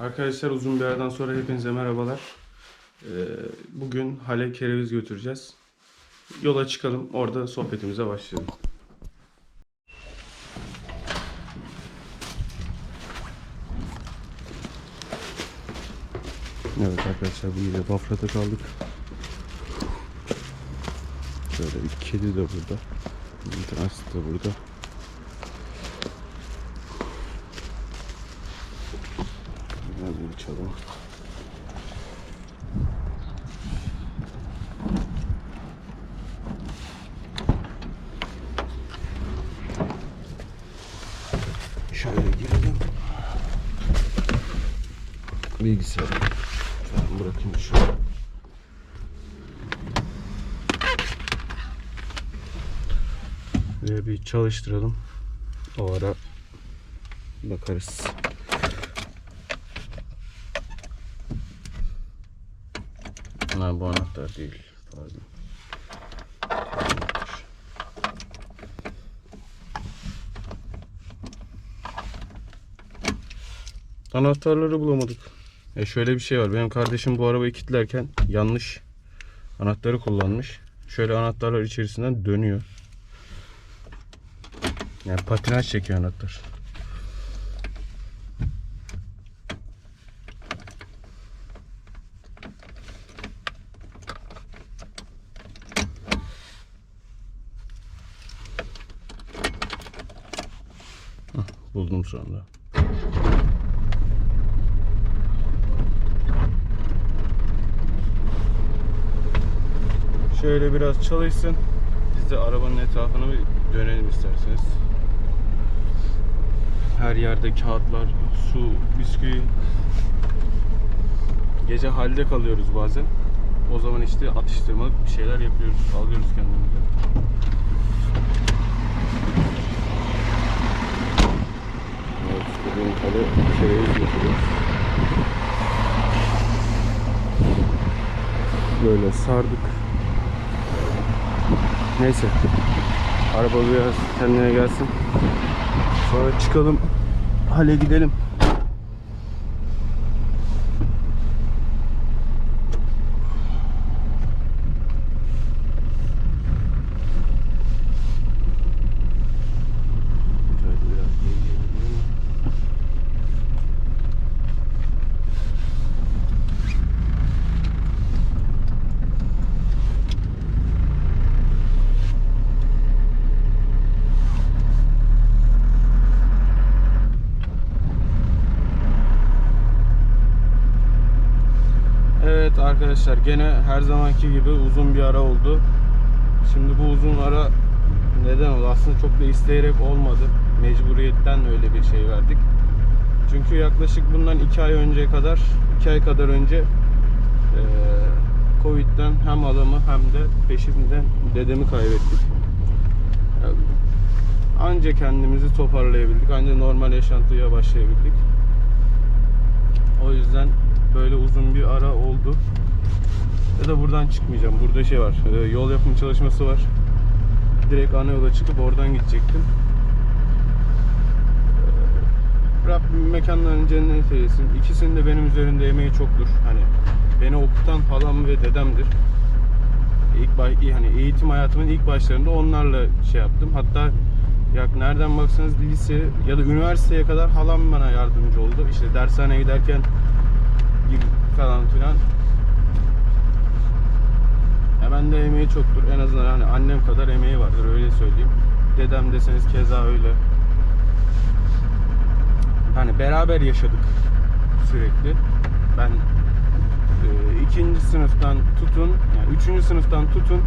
Arkadaşlar uzun bir aradan sonra hepinize merhabalar. Ee, bugün Hale kereviz götüreceğiz. Yola çıkalım, orada sohbetimize başlayalım. Evet arkadaşlar bu yine Bafra'da kaldık. Şöyle bir kedi de burada. Bir tanesi de burada. Hadi uçalım. Şöyle girelim. Bilgisayarı falan bırakayım şöyle. Ve bir çalıştıralım. O ara bakarız. Ha bu anahtar değil. Pardon. Anahtar. Anahtarları bulamadık. E şöyle bir şey var. Benim kardeşim bu arabayı kilitlerken yanlış anahtarı kullanmış. Şöyle anahtarlar içerisinden dönüyor. Yani patinaj çekiyor anahtar. Sonra. Şöyle biraz çalışsın. Biz de arabanın etrafını bir dönelim isterseniz. Her yerde kağıtlar, su, bisküvi. Gece halde kalıyoruz bazen. O zaman işte atıştırmalık bir şeyler yapıyoruz, alıyoruz kendimize. Evet, bugün kale kereviz getiriyoruz. Böyle sardık. Neyse. Araba biraz kendine gelsin. Sonra çıkalım. Hale gidelim. Şöyle biraz geriye Evet arkadaşlar gene her zamanki gibi uzun bir ara oldu. Şimdi bu uzun ara neden oldu? Aslında çok da isteyerek olmadı. Mecburiyetten öyle bir şey verdik. Çünkü yaklaşık bundan 2 ay önce kadar, 2 ay kadar önce eee Covid'den hem adamı hem de peşimden dedemi kaybettik. Yani Anca kendimizi toparlayabildik. Anca normal yaşantıya başlayabildik. O yüzden böyle uzun bir ara oldu. Ya da buradan çıkmayacağım. Burada şey var. e, Yol yapım çalışması var. Direkt ana yola çıkıp oradan gidecektim. E, Rabbim mekanlarını cennet eylesin. İkisinin de benim üzerimde emeği çoktur. Hani beni okutan halam ve dedemdir. İlk hani eğitim hayatımın ilk başlarında onlarla şey yaptım. Hatta ya nereden baksanız lise ya da üniversiteye kadar halam bana yardımcı oldu. İşte dershaneye giderken gibi falan filan. Ya bende emeği çoktur. En azından hani annem kadar emeği vardır öyle söyleyeyim. Dedem deseniz keza öyle. Hani beraber yaşadık sürekli. Ben e, ikinci sınıftan tutun, yani üçüncü sınıftan tutun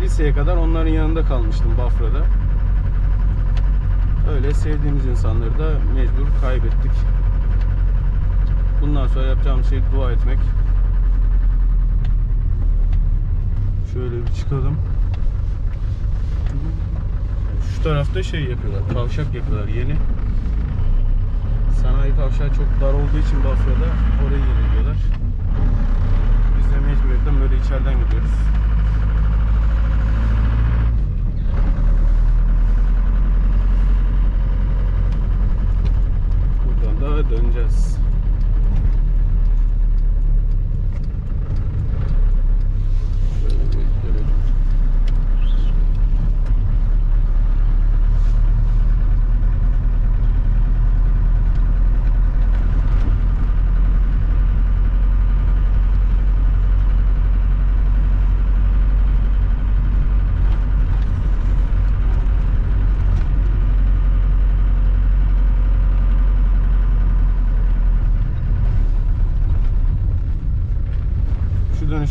liseye kadar onların yanında kalmıştım Bafra'da. Öyle sevdiğimiz insanları da mecbur kaybettik. Bundan sonra yapacağım şey dua etmek. Şöyle bir çıkalım. Şu tarafta şey yapıyorlar, kavşak yapıyorlar yeni. Sanayi kavşağı çok dar olduğu için Bafra'da orayı yeniliyorlar. Biz de mecburiyetten böyle içeriden gidiyoruz. Buradan da döneceğiz.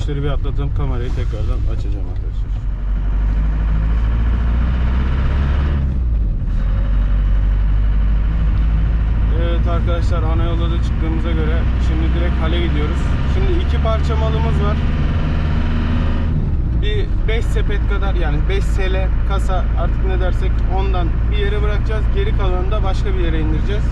Müşteri bir atlatalım kamerayı tekrardan açacağım arkadaşlar. Evet arkadaşlar ana yola da çıktığımıza göre şimdi direkt hale gidiyoruz. Şimdi iki parça malımız var. Bir 5 sepet kadar yani 5 sele kasa artık ne dersek ondan bir yere bırakacağız. Geri kalanını da başka bir yere indireceğiz.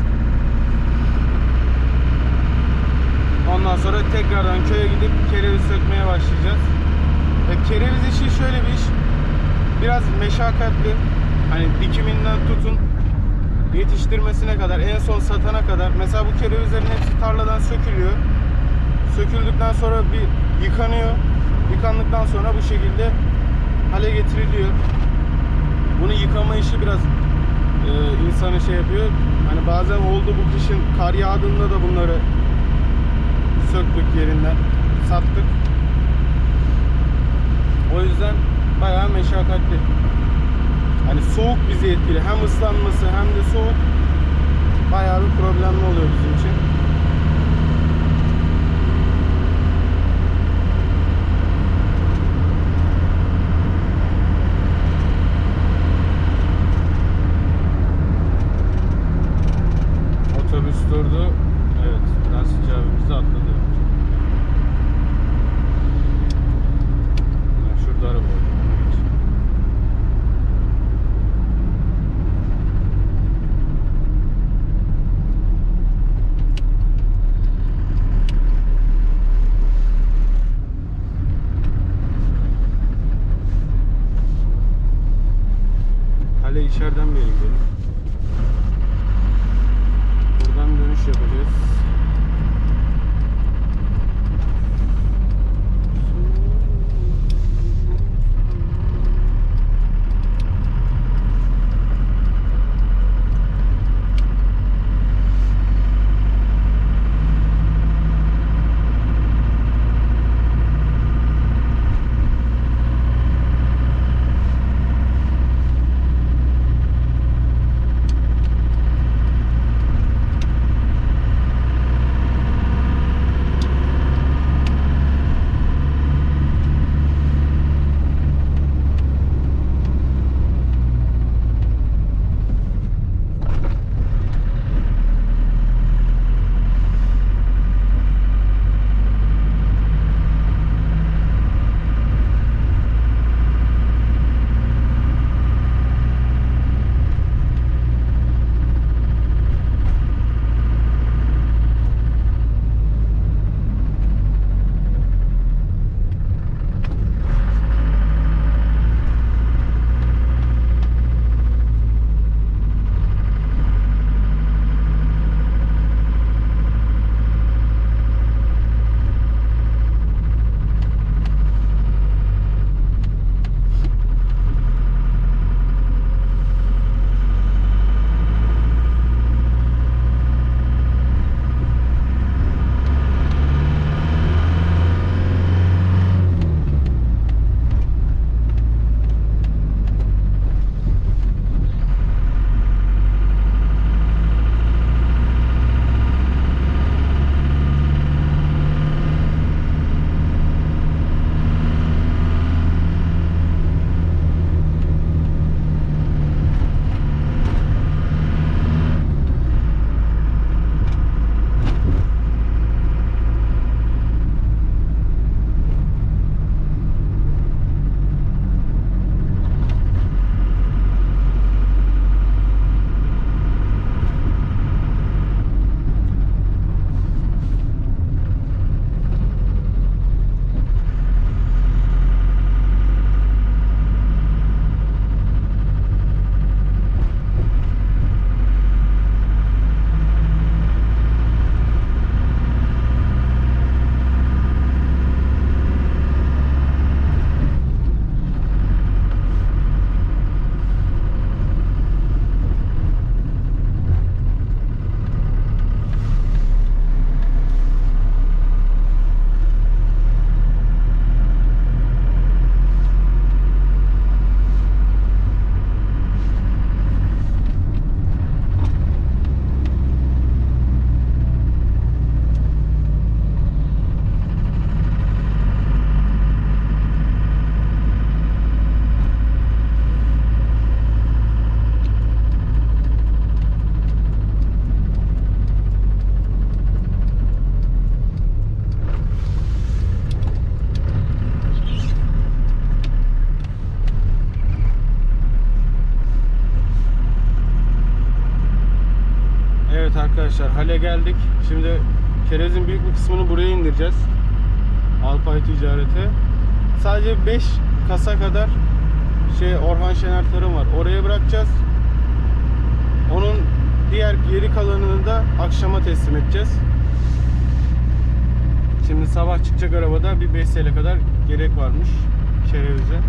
Ondan sonra tekrardan köye gidip kereviz sökmeye başlayacağız. E, kereviz işi şöyle bir iş. Biraz meşakkatli. Hani dikiminden tutun yetiştirmesine kadar, en son satana kadar. Mesela bu kerevizlerin hepsi tarladan sökülüyor. Söküldükten sonra bir yıkanıyor. Yıkandıktan sonra bu şekilde hale getiriliyor. Bunu yıkama işi biraz e, insanı şey yapıyor. Hani bazen oldu bu kışın kar yağdığında da bunları söktük yerinden, sattık. O yüzden bayağı meşakkatli. Hani soğuk bizi etkili. Hem ıslanması hem de soğuk arkadaşlar hale geldik. Şimdi kerezin büyük bir kısmını buraya indireceğiz. Alpay ticarete. Sadece 5 kasa kadar şey Orhan Şener tarım var. Oraya bırakacağız. Onun diğer geri kalanını da akşama teslim edeceğiz. Şimdi sabah çıkacak arabada bir 5 sene kadar gerek varmış kerevize.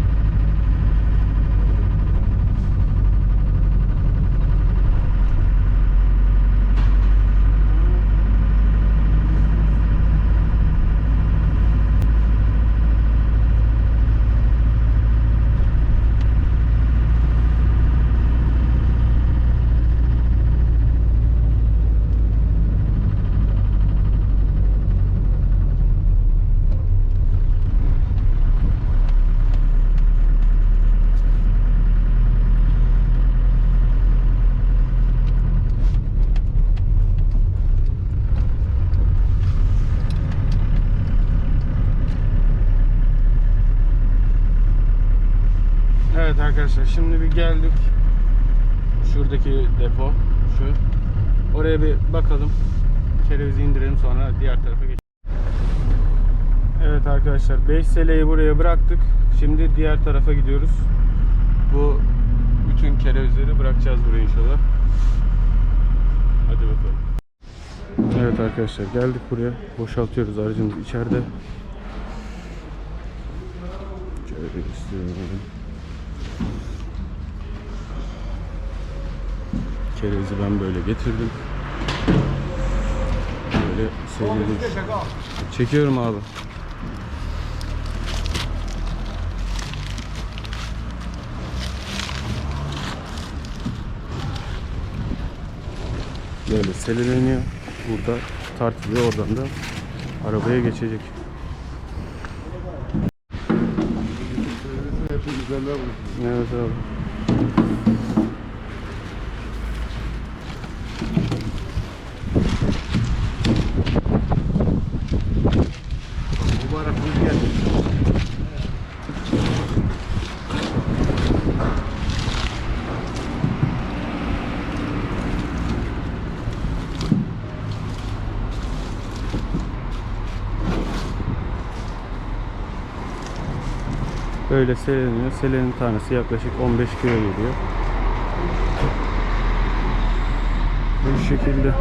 Evet arkadaşlar şimdi bir geldik. Şuradaki depo şu. Oraya bir bakalım. Kerevizi indirelim sonra diğer tarafa geçelim. Evet arkadaşlar 5 seleyi buraya bıraktık. Şimdi diğer tarafa gidiyoruz. Bu bütün kerevizleri bırakacağız buraya inşallah. Hadi bakalım. Evet arkadaşlar geldik buraya. Boşaltıyoruz aracımız içeride. Şöyle istiyorum. Kerevizi ben böyle getirdim. Böyle seyredim. Çekiyorum abi. Böyle seleleniyor. Burada tartılıyor. Oradan da arabaya geçecek. Evet abi. Böyle seleniyor. Selenin tanesi yaklaşık 15 kilo geliyor. Bu şekilde.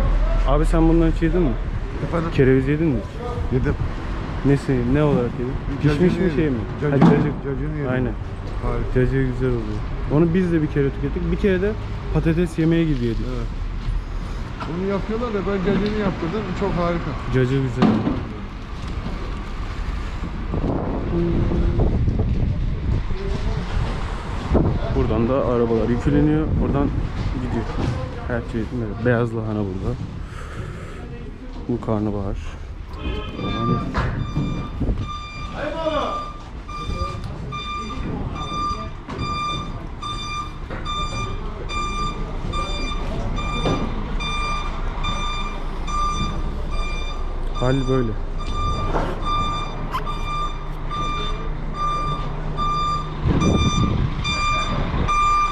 Abi sen bundan hiç yedin mi? Efendim? Kereviz yedin mi? Yedim. Nesi, ne olarak yedin? Pişmiş bir şey mi? Cacını- cacık. cacını yedim. Aynen. Harika. Cacık güzel oluyor. Onu biz de bir kere tükettik. Bir kere de patates yemeği gibi yedik. Evet. Bunu yapıyorlar da ben cacını yaptırdım. Çok harika. Cacık güzel. Buradan da arabalar yükleniyor. Oradan gidiyor. Her şey böyle. Beyaz lahana burada. Bu karnabahar. Hal böyle.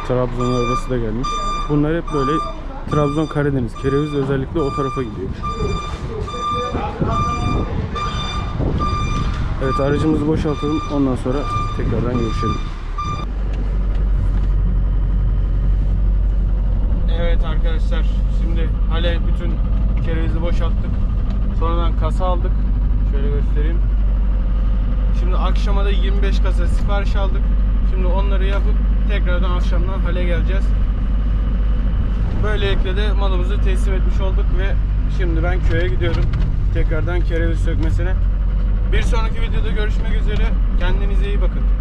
Trabzon arabası da gelmiş. Bunlar hep böyle Trabzon Karadeniz. Kereviz özellikle o tarafa gidiyor. Evet aracımızı boşaltalım. Ondan sonra tekrardan görüşelim. Evet arkadaşlar şimdi hale bütün kerevizi boşalttık. Sonradan kasa aldık. Şöyle göstereyim. Şimdi akşama da 25 kasa sipariş aldık. Şimdi onları yapıp tekrardan akşamdan hale geleceğiz. Böylelikle de malımızı teslim etmiş olduk ve şimdi ben köye gidiyorum. Tekrardan kereviz sökmesine. Bir sonraki videoda görüşmek üzere. Kendinize iyi bakın.